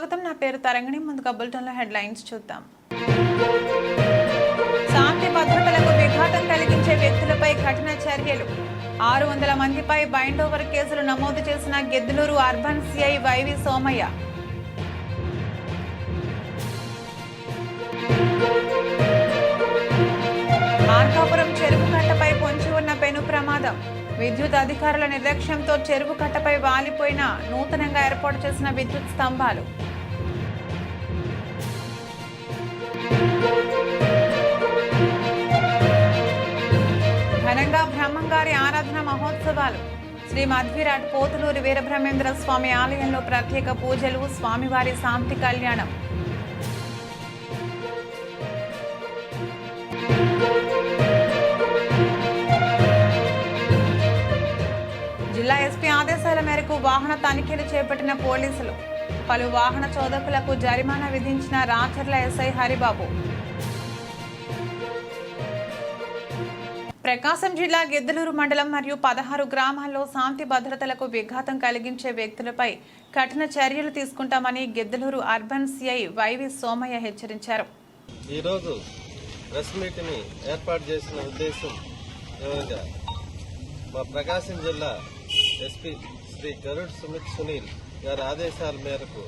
స్వాగతం. నా పేరు తరంగిణి. ముందుగా బులెటిన్లో హెడ్ లైన్స్ చూద్దాం. శాంతి భద్రతలకు విఘాతం కలిగించే వ్యక్తులపై కఠిన చర్యలు. ఆరు వందల మందిపై బైండ్ ఓవర్ కేసులు నమోదు చేసిన Giddalur urban CI YV Somaiah. Markapuram చెరువు కట్టపై పొంచి ఉన్న పెను ప్రమాదం. విద్యుత్ అధికారుల నిర్లక్ష్యంతో చెరువు కట్టపై వాలిపోయిన నూతనంగా ఏర్పాటు చేసిన విద్యుత్ స్తంభాలు. ఘనంగా బ్రహ్మంగారి ఆరాధన మహోత్సవాలు. శ్రీ మధ్విరాట్ పోతులూరి వీరబ్రహ్మేంద్ర స్వామి ఆలయంలో ప్రత్యేక పూజలు స్వామివారి శాంతి కళ్యాణం. జిల్లా ఎస్పీ ఆదేశాల మేరకు వాహన తనిఖీలు చేపట్టిన పోలీసులు. పలు వాహన చోదకులకు జరిమానా విధించిన రాచర్ల ఎస్ఐ హరిబాబు. ప్రకాశం జిల్లా గిద్దలూరు మండలం మరియు పదహారు గ్రామాల్లో శాంతి భద్రతలకు విఘాతం కలిగించే వ్యక్తులపై కఠిన చర్యలు తీసుకుంటామని Giddalur urban CI YV Somaiah హెచ్చరించారు. ఈరోజు ప్రెస్ మీట్ని ఏర్పాటు చేసిన ఉద్దేశం ఏమనగా మా ప్రకాశం జిల్లా ఎస్పీ శ్రీ గరుడ్ సుమిత్ సునీల్ గారి ఆదేశాల మేరకు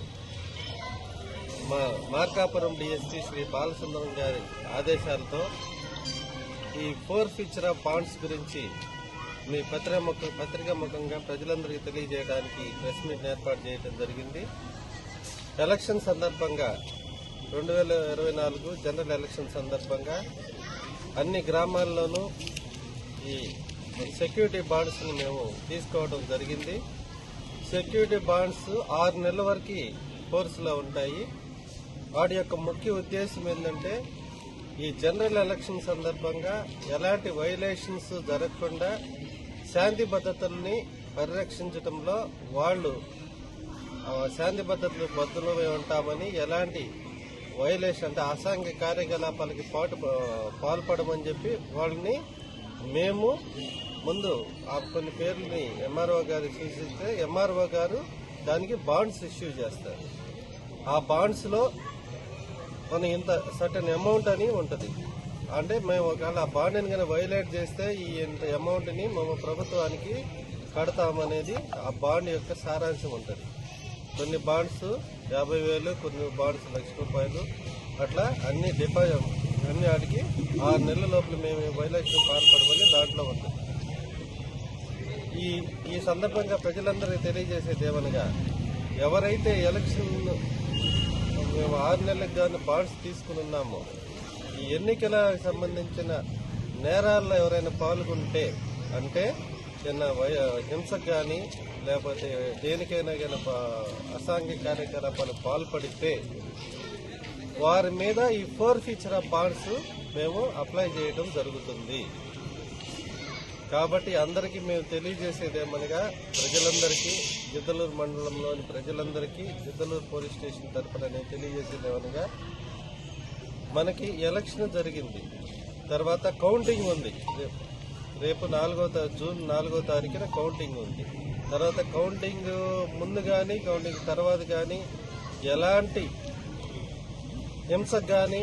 మా మార్కాపురం డిఎస్పీ శ్రీ బాలసుందరం గారి ఆదేశాలతో ఈ ఫోర్ ఫ్యూచర్ ఆఫ్ బాండ్స్ గురించి మీ పత్రిక పత్రికా ముఖంగా ప్రజలందరికీ తెలియజేయడానికి ప్రెస్ మీట్ ఏర్పాటు చేయడం జరిగింది. ఎలక్షన్ సందర్భంగా రెండు వేల ఇరవై నాలుగు జనరల్ ఎలక్షన్ సందర్భంగా అన్ని గ్రామాల్లోనూ ఈ సెక్యూరిటీ బాండ్స్ని మేము తీసుకోవడం జరిగింది. సెక్యూరిటీ బాండ్స్ ఆరు నెలల వరకు ఫోర్స్లో ఉంటాయి. వాటి యొక్క ముఖ్య ఉద్దేశం ఏంటంటే ఈ జనరల్ ఎలక్షన్ సందర్భంగా ఎలాంటి వైలేషన్స్ జరగకుండా శాంతి భద్రతల్ని పరిరక్షించడంలో వాళ్ళు శాంతి భద్రతలు బద్దులమై ఉంటామని ఎలాంటి వైలేషన్ అంటే అసాంఘిక కార్యకలాపాలకి పాటు పాల్పడమని చెప్పి వాళ్ళని మేము ముందు ఆ కొన్ని పేర్లని ఎంఆర్ఓ గారు సూచిస్తే ఎంఆర్ఓ గారు దానికి బాండ్స్ ఇష్యూ చేస్తారు. ఆ బాండ్స్లో మన ఇంత సర్టన్ అమౌంట్ అని ఉంటుంది. అంటే మేము ఒకవేళ ఆ బాండ్ని కనుక వైలేట్ చేస్తే ఈ ఇంత అమౌంట్ని మేము ప్రభుత్వానికి కడతామనేది ఆ బాండ్ యొక్క సారాంశం ఉంటుంది. కొన్ని బాండ్స్ యాభై వేలు కొన్ని బాండ్స్ లక్ష రూపాయలు అట్లా అన్ని డిపాజిట్ అన్ని వాటికి ఆరు నెలల లోపల మేము వైలేషన్ పాల్పడమని దాంట్లో ఉంటుంది ఈ ఈ సందర్భంగా ప్రజలందరికీ తెలియజేసేది ఏమనగా ఎవరైతే ఎలక్షన్ మేము ఆరు నెలలకు కానీ బాండ్స్ తీసుకుని ఉన్నాము. ఈ ఎన్నికలకు సంబంధించిన నేరాల్లో ఎవరైనా పాల్గొంటే అంటే చిన్న వయ హింసకు కానీ లేకపోతే దేనికైనా కానీ అసాంఘిక కార్యకలాపాలు పాల్పడితే వారి మీద ఈ ఫోర్ ఫీచర్ ఆఫ్ బాండ్స్ మేము అప్లై చేయడం జరుగుతుంది. కాబట్టి అందరికీ మేము తెలియజేసేది ఏమనగా ప్రజలందరికీ గిద్దలూరు మండలంలోని ప్రజలందరికీ గిద్దలూరు పోలీస్ స్టేషన్ తరఫున నేను తెలియజేసేది ఏమనగా మనకి ఎలక్షన్ జరిగింది. తర్వాత కౌంటింగ్ ఉంది. రేపు రేపు నాలుగో జూన్ నాలుగో తారీఖున కౌంటింగ్ ఉంది. తర్వాత కౌంటింగ్ ముందు కానీ కౌంటింగ్ తర్వాత కానీ ఎలాంటి హింసకు కానీ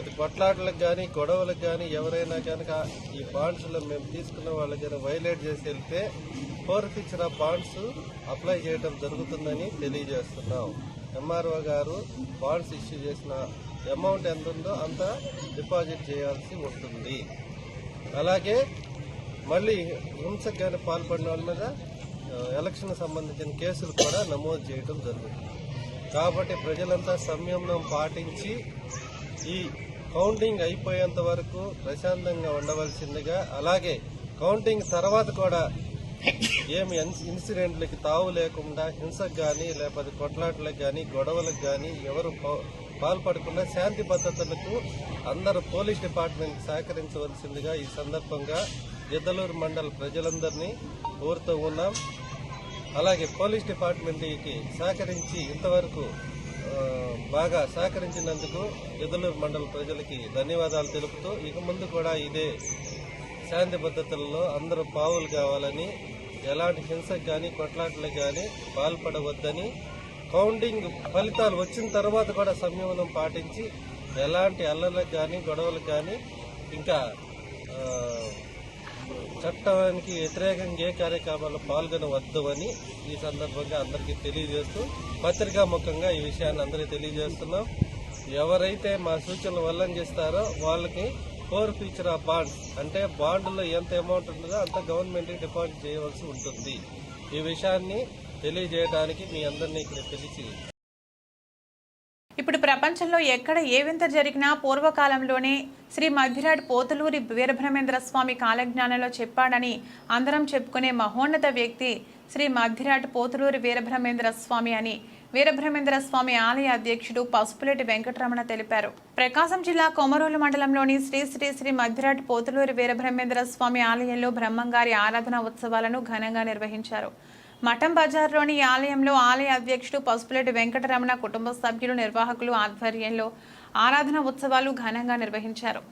అది కొట్లాటలకు కానీ గొడవలకు కానీ ఎవరైనా కనుక ఈ బాండ్స్లో మేము తీసుకున్న వాళ్ళకి కానీ వైలేట్ చేసి వెళ్తే ఫోర్ ఇచ్చిన బాండ్స్ అప్లై చేయడం జరుగుతుందని తెలియజేస్తున్నాం. ఎంఆర్ఓ గారు బాండ్స్ ఇష్యూ చేసిన అమౌంట్ ఎంత ఉందో అంత డిపాజిట్ చేయాల్సి ఉంటుంది. అలాగే మళ్ళీ హింసకు కానీ పాల్పడిన వాళ్ళ మీద ఎలక్షన్ సంబంధించిన కేసులు కూడా నమోదు చేయడం జరుగుతుంది. కాబట్టి ప్రజలంతా సంయమనం పాటించి ఈ కౌంటింగ్ అయిపోయేంత వరకు ప్రశాంతంగా ఉండవలసిందిగా అలాగే కౌంటింగ్ తర్వాత కూడా ఏమి ఇన్సిడెంట్లకి తావు లేకుండా హింసకు కానీ లేకపోతే కొట్లాటలకు కానీ గొడవలకు కానీ ఎవరు పాల్పడకుండా శాంతి భద్రతలకు అందరూ పోలీస్ డిపార్ట్మెంట్ సహకరించవలసిందిగా ఈ సందర్భంగా ఎద్దలూరు మండల ప్రజలందరినీ కోరుతూ ఉన్నాం. అలాగే పోలీస్ డిపార్ట్మెంట్కి సహకరించి ఇంతవరకు బాగా సహకరించినందుకు ఎదులూరు మండల ప్రజలకి ధన్యవాదాలు తెలుపుతూ ఇక ముందు కూడా ఇదే శాంతి పద్ధతులలో అందరూ పావులు కావాలని ఎలాంటి హింసకు కానీ కొట్లాటలకు కానీ పాల్పడవద్దని కౌంటింగ్ ఫలితాలు వచ్చిన తర్వాత కూడా సంయమనం పాటించి ఎలాంటి అల్లలకు కానీ గొడవలకు కానీ ఇంకా చట్టానికి వ్యతిరేకంగా ఏ కార్యక్రమాల్లో పాల్గొనవద్దు అని ఈ సందర్భంగా అందరికీ తెలియజేస్తూ పత్రికా ముఖంగా ఈ విషయాన్ని అందరికీ తెలియజేస్తున్నాం. ఎవరైతే మా సూచనలు వల్లం చేస్తారో వాళ్ళకి ఫోర్ ఫ్యూచర్ ఆఫ్ బాండ్ అంటే బాండ్లో ఎంత అమౌంట్ ఉంటుందో అంత గవర్నమెంట్కి డిపాజిట్ చేయవలసి ఉంటుంది. ఈ విషయాన్ని తెలియజేయడానికి మీ అందరినీ ఇక్కడ పిలిచి ఇప్పుడు ప్రపంచంలో ఎక్కడ ఏ వింత జరిగినా పూర్వకాలంలోనే శ్రీ మధ్యరాడ్ పోతులూరి వీరభ్రమేంద్ర స్వామి కాలజ్ఞానంలో చెప్పాడని అందరం చెప్పుకునే మహోన్నత వ్యక్తి శ్రీ మధ్యరాట్ పోతులూరి వీరబ్రహ్మేంద్ర స్వామి అని వీరభ్రమేంద్ర స్వామి ఆలయ అధ్యక్షుడు పసుపులేటి వెంకటరమణ తెలిపారు. ప్రకాశం జిల్లా కొమరోలు మండలంలోని శ్రీ శ్రీ శ్రీ మధ్యరాట్ పోతులూరి వీరబ్రహ్మేంద్ర స్వామి ఆలయంలో బ్రహ్మంగారి ఆరాధన ఉత్సవాలను ఘనంగా నిర్వహించారు. మఠం బజార్లోని ఆలయంలో ఆలయ అధ్యక్షుడు పసుపులేటి వెంకటరమణ కుటుంబ సభ్యులు నిర్వాహకులు ఆధ్వర్యంలో ఆరాధన ఉత్సవాలు ఘనంగా నిర్వహించారు.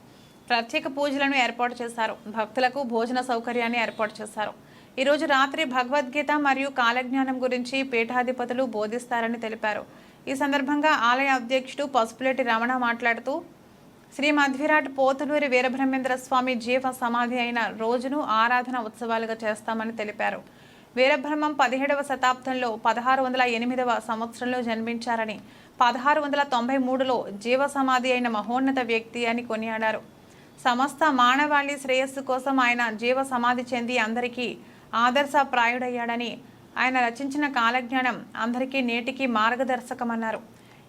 ప్రత్యేక పూజలను ఏర్పాటు చేశారు. భక్తులకు భోజన సౌకర్యాన్ని ఏర్పాటు చేశారు. ఈరోజు రాత్రి భగవద్గీత మరియు కాలజ్ఞానం గురించి పీఠాధిపతులు బోధిస్తారని తెలిపారు. ఈ సందర్భంగా ఆలయ అధ్యక్షుడు పసుపులేటి రమణ మాట్లాడుతూ శ్రీ మధ్విరాట్ పోతులూరి వీరబ్రహ్మేంద్ర స్వామి జీవ సమాధి అయిన రోజును ఆరాధన ఉత్సవాలుగా చేస్తామని తెలిపారు. వీరబ్రహ్మం పదిహేడవ శతాబ్దంలో పదహారు వందల ఎనిమిదవ సంవత్సరంలో జన్మించారని పదహారు వందల తొంభై మూడులో జీవ సమాధి అయిన మహోన్నత వ్యక్తి అని కొనియాడారు. సమస్త మానవాళి శ్రేయస్సు కోసం ఆయన జీవ సమాధి చెంది అందరికీ ఆదర్శప్రాయుడయ్యాడని ఆయన రచించిన కాలజ్ఞానం అందరికీ నేటికి మార్గదర్శకమన్నారు.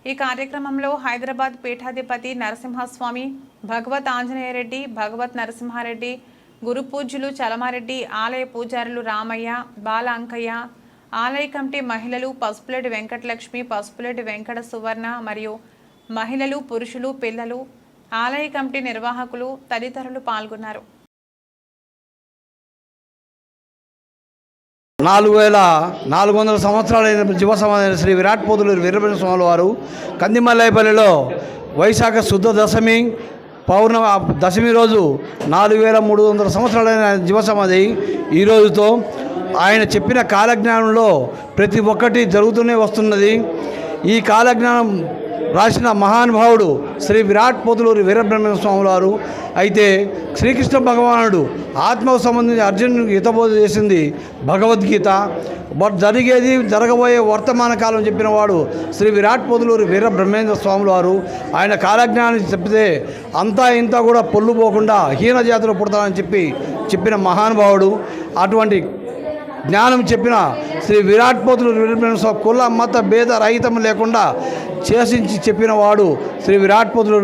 ఈ కార్యక్రమంలో హైదరాబాద్ పీఠాధిపతి నరసింహస్వామి భగవత్ ఆంజనేయరెడ్డి భగవత్ నరసింహారెడ్డి గురు పూజ్యులు చలమారెడ్డి ఆలయ పూజారులు రామయ్య బాల అంకయ్య ఆలయ కమిటీ మహిళలు పసుపులేటి వెంకటలక్ష్మి పసుపులేటి వెంకట సువర్ణ మరియు మహిళలు పురుషులు పిల్లలు ఆలయ కమిటీ నిర్వాహకులు తదితరులు పాల్గొన్నారు. నాలుగు వేల నాలుగు వందల సంవత్సరాలైన జీవ శ్రీ విరాట్ పోతులు వీరభద్ర స్వామి వారు కందిమల్లాయపల్లిలో వైశాఖ శుద్ధ దశమి పౌర్ణమి దశమి రోజు నాలుగు వేల మూడు వందల సంవత్సరాలైన జీవసమాధి ఈ రోజుతో ఆయన చెప్పిన కాలజ్ఞానంలో ప్రతి ఒక్కటి జరుగుతూనే వస్తున్నది. ఈ కాలజ్ఞానం రాసిన మహానుభావుడు శ్రీ విరాట్ పోతులూరి వీరబ్రహ్మ స్వామి వారు. అయితే శ్రీకృష్ణ భగవానుడు ఆత్మకు సంబంధించి అర్జునుడికి హితబోధ చేసింది భగవద్గీత. బట్ జరిగేది జరగబోయే వర్తమాన కాలం చెప్పిన వాడు శ్రీ విరాట్ పోతులూరి వీర బ్రహ్మేంద్ర స్వాములు వారు. ఆయన కాలజ్ఞానం చెప్తే అంతా ఇంత కూడా పొల్లు పోకుండా హీన జాతులు పుడతానని చెప్పి చెప్పిన మహానుభావుడు అటువంటి జ్ఞానం చెప్పిన శ్రీ విరాట్ పోతులు కుల మత భేద రహితం లేకుండా చేసించి చెప్పిన వాడు శ్రీ విరాట్ పోతులు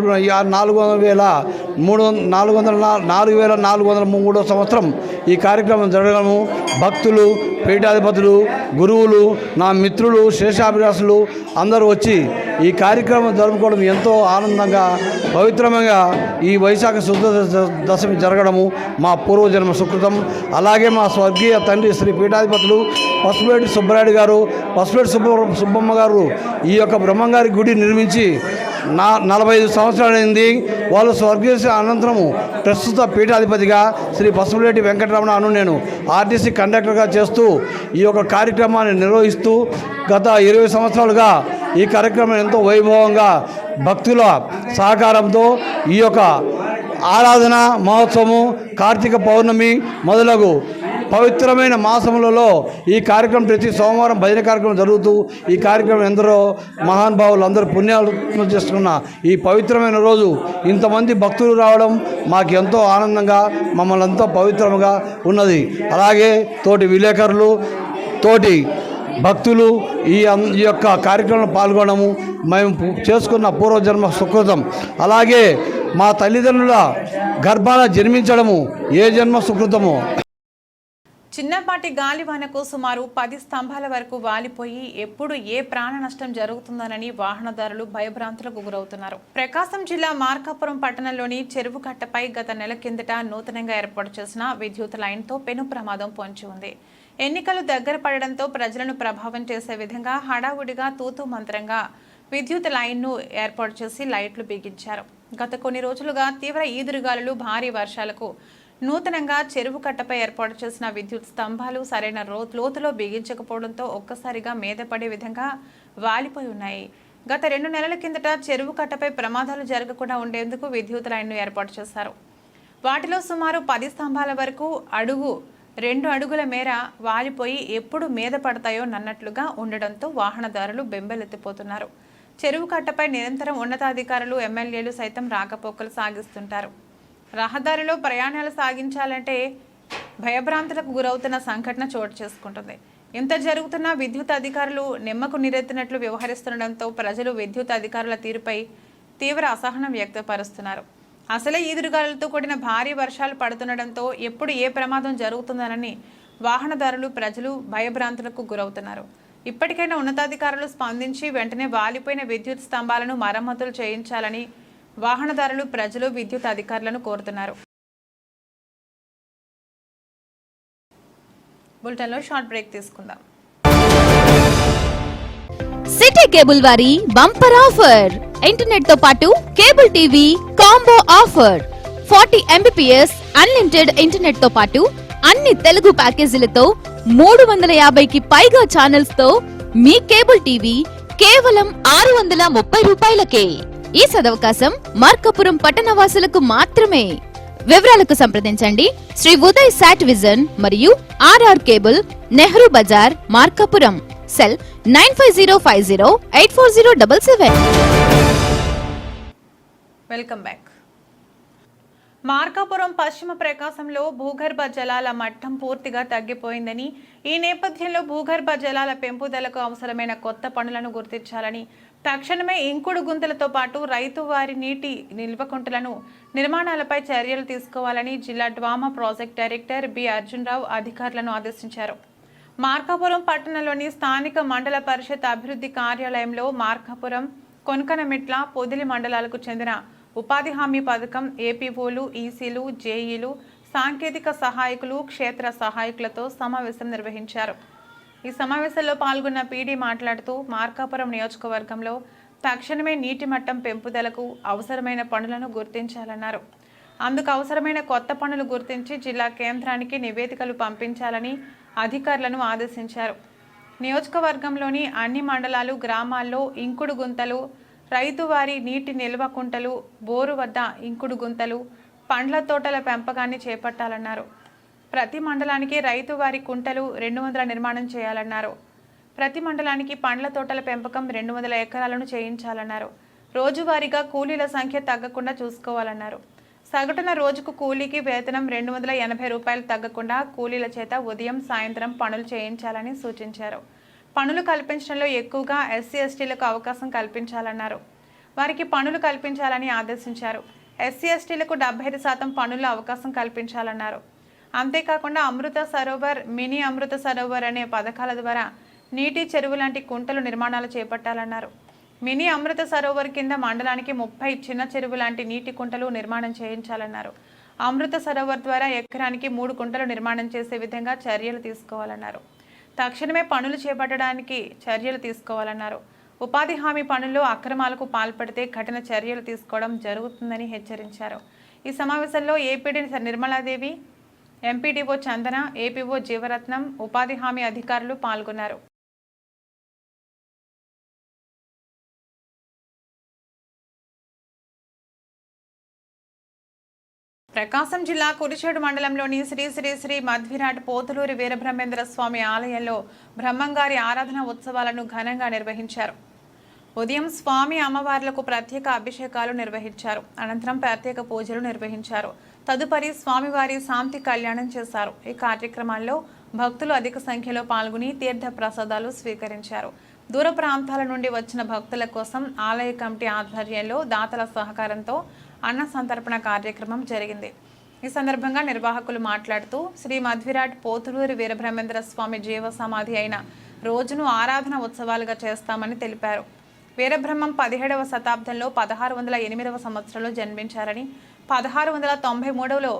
నాలుగు వందల వేల మూడు వంద- నాలుగు వందల నాలుగు వేల నాలుగు వందల మూడో సంవత్సరం ఈ కార్యక్రమం జరగడము. భక్తులు పీఠాధిపతులు గురువులు నా మిత్రులు శేషాభిలాసులు అందరూ వచ్చి ఈ కార్యక్రమం జరుపుకోవడం ఎంతో ఆనందంగా పవిత్రంగా ఈ వైశాఖ శుద్ధ దశమి జరగడము మా పూర్వజన్మ సుకృతం. అలాగే మా స్వర్గీయ తండ్రి శ్రీ పీఠాధిపతులు పసుపేటి సుబ్బరాయుడు గారు పసుపేటి సుబ్బ సుబ్బమ్మ గారు ఈ యొక్క బ్రహ్మంగారి గుడి నిర్మించి నా నలభై ఐదు సంవత్సరాలైంది వాళ్ళు స్వర్గీయ అనంతరము ప్రస్తుత పీఠాధిపతిగా శ్రీ పసుపులేటి వెంకటరమణ అను నేను ఆర్టీసీ కండక్టర్గా చేస్తూ ఈ యొక్క కార్యక్రమాన్ని నిర్వహిస్తూ గత ఇరవై సంవత్సరాలుగా ఈ కార్యక్రమం ఎంతో వైభవంగా భక్తుల సహకారంతో ఈ యొక్క ఆరాధన మహోత్సవము కార్తీక పౌర్ణమి మొదలగు పవిత్రమైన మాసములలో ఈ కార్యక్రమం ప్రతి సోమవారం భజన కార్యక్రమం జరుగుతూ ఈ కార్యక్రమం ఎందరో మహానుభావులు అందరూ పుణ్యాలు చేసుకున్న ఈ పవిత్రమైన రోజు. ఇంతమంది భక్తులు రావడం మాకు ఎంతో ఆనందంగా మమ్మల్ని ఎంతో పవిత్రంగా ఉన్నది. అలాగే తోటి విలేకరులు తోటి భక్తులు ఈ అం- ఈ యొక్క కార్యక్రమంలో పాల్గొనడము మేము చేసుకున్న పూర్వజన్మ సుకృతం. అలాగే మా తల్లిదండ్రుల గర్భాన జన్మించడము ఏ జన్మ సుకృతమో చిన్నపాటి గాలివానకు సుమారు పది స్తంభాల వరకు వాలిపోయి ఎప్పుడు ఏ ప్రాణ నష్టం జరుగుతుందనని వాహనదారులు భయభ్రాంతులకు గురవుతున్నారు. ప్రకాశం జిల్లా మార్కాపురం పట్టణంలోని చెరువు కట్టపై గత నెల కిందట నూతనంగా ఏర్పాటు చేసిన విద్యుత్ లైన్తో పెను ప్రమాదం పొంచి ఉంది. ఎన్నికలు దగ్గర పడడంతో ప్రజలను ప్రభావం చేసే విధంగా హడావుడిగా తూతు మంత్రంగా విద్యుత్ లైన్ను ఏర్పాటు చేసి లైట్లు బిగించారు. గత కొన్ని రోజులుగా తీవ్ర ఈదురుగాలులు భారీ వర్షాలకు నూతనంగా చెరువు కట్టపై ఏర్పాటు చేసిన విద్యుత్ స్తంభాలు సరైన రో లోతులో బిగించకపోవడంతో ఒక్కసారిగా మీద పడే విధంగా వాలిపోయి ఉన్నాయి. గత రెండు నెలల కిందట చెరువు కట్టపై ప్రమాదాలు జరగకుండా ఉండేందుకు విద్యుత్ లైన్ను ఏర్పాటు చేశారు. వాటిలో సుమారు పది స్తంభాల వరకు అడుగు రెండు అడుగుల మేర వాలిపోయి ఎప్పుడు మీద పడతాయో నన్నట్లుగా ఉండడంతో వాహనదారులు బెంబెలెత్తిపోతున్నారు. చెరువు కట్టపై నిరంతరం ఉన్నతాధికారులు ఎమ్మెల్యేలు సైతం రాకపోకలు సాగిస్తుంటారు. రహదారిలో ప్రయాణాలు సాగించాలంటే భయభ్రాంతులకు గురవుతున్న సంఘటన చోటు చేసుకుంటుంది. ఇంత జరుగుతున్నా విద్యుత్ అధికారులు నిమ్మకు నీరెత్తినట్లు వ్యవహరిస్తుండటంతో ప్రజలు విద్యుత్ అధికారుల తీరుపై తీవ్ర అసహనం వ్యక్తపరుస్తున్నారు. అసలే ఈదురుగాలులతో కూడిన భారీ వర్షాలు పడుతుండటంతో ఎప్పుడు ఏ ప్రమాదం జరుగుతుందనని వాహనదారులు ప్రజలు భయభ్రాంతులకు గురవుతున్నారు. ఇప్పటికైనా ఉన్నతాధికారులు స్పందించి వెంటనే వాలిపోయిన విద్యుత్ స్తంభాలను మరమ్మతులు చేయించాలని వాహనదారులు ప్రజలు విద్యుత్ అధికారులను కోరుతున్నారు. బులెటిన్లో షార్ట్ బ్రేక్ తీసుకుందాం. సిటీ కేబుల్ వారి బంపర్ ఆఫర్. ఇంటర్నెట్తో పాటు cable TV combo offer. Forty Mbps unlimited ఇంటర్నెట్తో పాటు అన్ని తెలుగు ప్యాకేజీలతో మూడు వందల యాభైకి పైగా ఛానల్స్తో మీ కేబుల్ టీవీ కేవలం ఆరు వందల ముప్పై రూపాయలకే. ఈ సదవకాశం మార్కాపురం పట్టణవాసులకు మాత్రమే. వివరాలకు సంప్రదించండి. శ్రీ ఉదయ్ సాట్ విజన్ మరియు RR cable Nehru Bazar Markapuram. Cell nine five zero five zero eight four zero double seven. Welcome back. Markapuram పశ్చిమ ప్రకాశంలో భూగర్భ జలాల మట్టం పూర్తిగా తగ్గిపోయిందని ఈ నేపథ్యంలో భూగర్భ జలాల పెంపుదలకు అవసరమైన కొత్త పనులను గుర్తించాలని తక్షణమే ఇంకుడు గుంతలతో పాటు రైతు వారి నీటి నిల్వకుంటలను నిర్మాణాలపై చర్యలు తీసుకోవాలని జిల్లా DWAMA project director B Arjunrao అధికారులను ఆదేశించారు. మార్కాపురం పట్టణంలోని స్థానిక మండల పరిషత్ అభివృద్ధి కార్యాలయంలో మార్కాపురం కొనకనమిట్ల పొదిలి మండలాలకు చెందిన ఉపాధి హామీ పథకం ఏపీఓలు ఈసీలు జేఈలు సాంకేతిక సహాయకులు క్షేత్ర సహాయకులతో సమావేశం నిర్వహించారు. ఈ సమావేశంలో పాల్గొన్న పీడీ మాట్లాడుతూ మార్కాపురం నియోజకవర్గంలో తక్షణమే నీటి మట్టం పెంపుదలకు అవసరమైన పనులను గుర్తించాలన్నారు. అందుకు అవసరమైన కొత్త పనులు గుర్తించి జిల్లా కేంద్రానికి నివేదికలు పంపించాలని అధికారులను ఆదేశించారు. నియోజకవర్గంలోని అన్ని మండలాలు గ్రామాల్లో ఇంకుడు గుంతలు రైతువారి నీటి నిల్వ కుంటలు బోరు వద్ద ఇంకుడు గుంతలు పండ్ల తోటల పెంపకాన్ని చేపట్టాలన్నారు. ప్రతి మండలానికి రైతు వారి కుంటలు రెండు వందల నిర్మాణం చేయాలన్నారు. ప్రతి మండలానికి పండ్ల తోటల పెంపకం రెండు వందల ఎకరాలను చేయించాలన్నారు. రోజువారీగా కూలీల సంఖ్య తగ్గకుండా చూసుకోవాలన్నారు. సగటున రోజుకు కూలీకి వేతనం రెండు వందల ఎనభై రూపాయలు తగ్గకుండా కూలీల చేత ఉదయం సాయంత్రం పనులు చేయించాలని సూచించారు. పనులు కల్పించడంలో ఎక్కువగా ఎస్సీ ఎస్టీలకు అవకాశం కల్పించాలన్నారు. వారికి పనులు కల్పించాలని ఆదేశించారు. ఎస్సీ ఎస్టీలకు డెబ్బై ఐదు శాతం పనుల అవకాశం కల్పించాలన్నారు. అంతేకాకుండా అమృత సరోవర్ మినీ అమృత సరోవర్ అనే పథకాల ద్వారా నీటి చెరువు లాంటి కుంటలు నిర్మాణాలు చేపట్టాలన్నారు. మినీ అమృత సరోవర్ కింద మండలానికి ముప్పై చిన్న చెరువు లాంటి నీటి కుంటలు నిర్మాణం చేయించాలన్నారు. అమృత సరోవర్ ద్వారా ఎకరానికి మూడు కుంటలు నిర్మాణం చేసే విధంగా చర్యలు తీసుకోవాలన్నారు. తక్షణమే పనులు చేపట్టడానికి చర్యలు తీసుకోవాలన్నారు. ఉపాధి హామీ పనుల్లో అక్రమాలకు పాల్పడితే కఠిన చర్యలు తీసుకోవడం జరుగుతుందని హెచ్చరించారు. ఈ సమావేశంలో APD Nirmaladevi MPDO Chandana APO Jeevaratnam ఉపాధి హామీ అధికారులు పాల్గొన్నారు. ప్రకాశం జిల్లా కురిచేడు మండలంలోని శ్రీ శ్రీ శ్రీ మధ్విరాట్ పోతులూరి వీరబ్రహ్మేంద్ర స్వామి ఆలయంలో బ్రహ్మంగారి ఆరాధన ఉత్సవాలను ఘనంగా నిర్వహించారు. ఉదయం స్వామి అమ్మవార్లకు ప్రత్యేక అభిషేకాలు నిర్వహించారు. అనంతరం ప్రత్యేక పూజలు నిర్వహించారు. తదుపరి స్వామివారి శాంతి కళ్యాణం చేశారు. ఈ కార్యక్రమాల్లో భక్తులు అధిక సంఖ్యలో పాల్గొని తీర్థ ప్రసాదాలు స్వీకరించారు. దూర ప్రాంతాల నుండి వచ్చిన భక్తుల కోసం ఆలయ కమిటీ ఆధ్వర్యంలో దాతల సహకారంతో అన్న సంతర్పణ కార్యక్రమం జరిగింది. ఈ సందర్భంగా నిర్వాహకులు మాట్లాడుతూ శ్రీ మధ్విరాట్ పోతులూరి వీరబ్రహ్మేంద్ర స్వామి జీవ సమాధి అయిన రోజును ఆరాధన ఉత్సవాలుగా చేస్తామని తెలిపారు. వీరబ్రహ్మం పదిహేడవ శతాబ్దంలో పదహారు వందల ఎనిమిదవ సంవత్సరంలో జన్మించారని పదహారు వందల తొంభై మూడవలో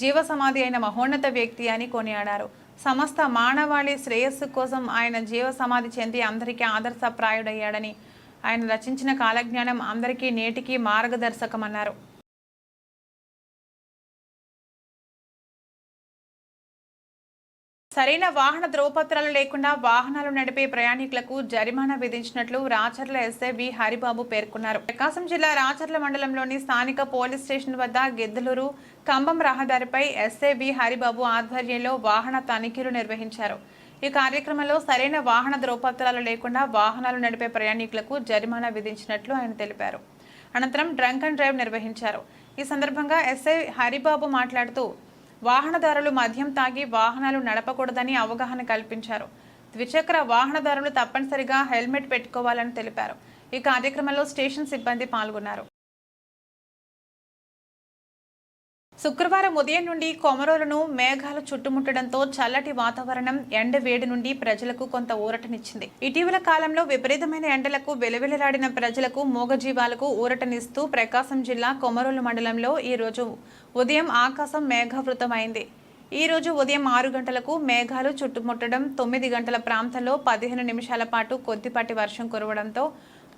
జీవసమాధి అయిన మహోన్నత వ్యక్తి అని కొనియాడారు. సమస్త మానవాళి శ్రేయస్సు కోసం ఆయన జీవసమాధి చెంది అందరికీ ఆదర్శప్రాయుడయ్యాడని ఆయన రచించిన కాలజ్ఞానం అందరికీ నేటికి మార్గదర్శకమన్నారు. సరైన వాహన ధ్రువపత్రాలు లేకుండా వాహనాలు నడిపే ప్రయాణికులకు జరిమానా విధించినట్లు రాచర్ల ఎస్ఐ వి హరిబాబు పేర్కొన్నారు. ప్రకాశం జిల్లా రాచర్ల మండలంలోని స్థానిక పోలీస్ స్టేషన్ వద్ద గిద్దలూరు కంబం రహదారిపై ఎస్ఐ వి హరిబాబు ఆధ్వర్యంలో వాహన తనిఖీలు నిర్వహించారు. ఈ కార్యక్రమంలో సరైన వాహన ధ్రువపత్రాలు లేకుండా వాహనాలు నడిపే ప్రయాణికులకు జరిమానా విధించినట్లు ఆయన తెలిపారు. అనంతరం డ్రంక్ అండ్ డ్రైవ్ నిర్వహించారు. ఈ సందర్భంగా ఎస్ఐ హరిబాబు మాట్లాడుతూ వాహనదారులు మద్యం తాగి వాహనాలు నడపకూడదని అవగాహన కల్పించారు. ద్విచక్ర వాహనదారులు తప్పనిసరిగా హెల్మెట్ పెట్టుకోవాలని తెలిపారు. ఈ కార్యక్రమంలో స్టేషన్ సిబ్బంది పాల్గొన్నారు. శుక్రవారం ఉదయం నుండి కొమరోలను మేఘాలు చుట్టుముట్టడంతో చల్లటి వాతావరణం ఎండ వేడి నుండి ప్రజలకు కొంత ఊరటనిచ్చింది. ఇటీవల కాలంలో విపరీతమైన ఎండలకు వెలువెలలాడిన ప్రజలకు మూగజీవాలకు ఊరటనిస్తూ ప్రకాశం జిల్లా కొమరోలు మండలంలో ఈరోజు ఉదయం ఆకాశం మేఘావృతమైంది. ఈ రోజు ఉదయం ఆరు గంటలకు మేఘాలు చుట్టుముట్టడం తొమ్మిది గంటల ప్రాంతంలో పదిహేను నిమిషాల పాటు కొద్దిపాటి వర్షం కురవడంతో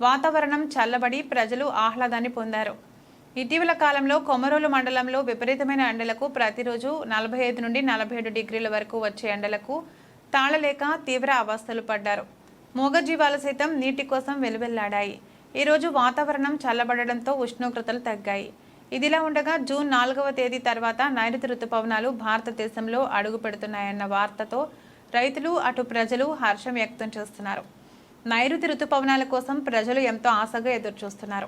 వాతావరణం చల్లబడి ప్రజలు ఆహ్లాదాన్ని పొందారు. ఇటీవల కాలంలో కొమరోలు మండలంలో విపరీతమైన ఎండలకు ప్రతిరోజు నలభై ఐదు నుండి నలభై ఏడు డిగ్రీల వరకు వచ్చే ఎండలకు తాళలేక తీవ్ర అవస్థలు పడ్డారు. మూగజీవాలు సైతం నీటి కోసం వెలువెల్లాడాయి. ఈరోజు వాతావరణం చల్లబడడంతో ఉష్ణోగ్రతలు తగ్గాయి. ఇదిలా ఉండగా జూన్ నాలుగవ తేదీ తర్వాత నైరుతి రుతుపవనాలు భారతదేశంలో అడుగు పెడుతున్నాయన్న వార్తతో రైతులు అటు ప్రజలు హర్షం వ్యక్తం చేస్తున్నారు. నైరుతి రుతుపవనాల కోసం ప్రజలు ఎంతో ఆశగా ఎదురుచూస్తున్నారు.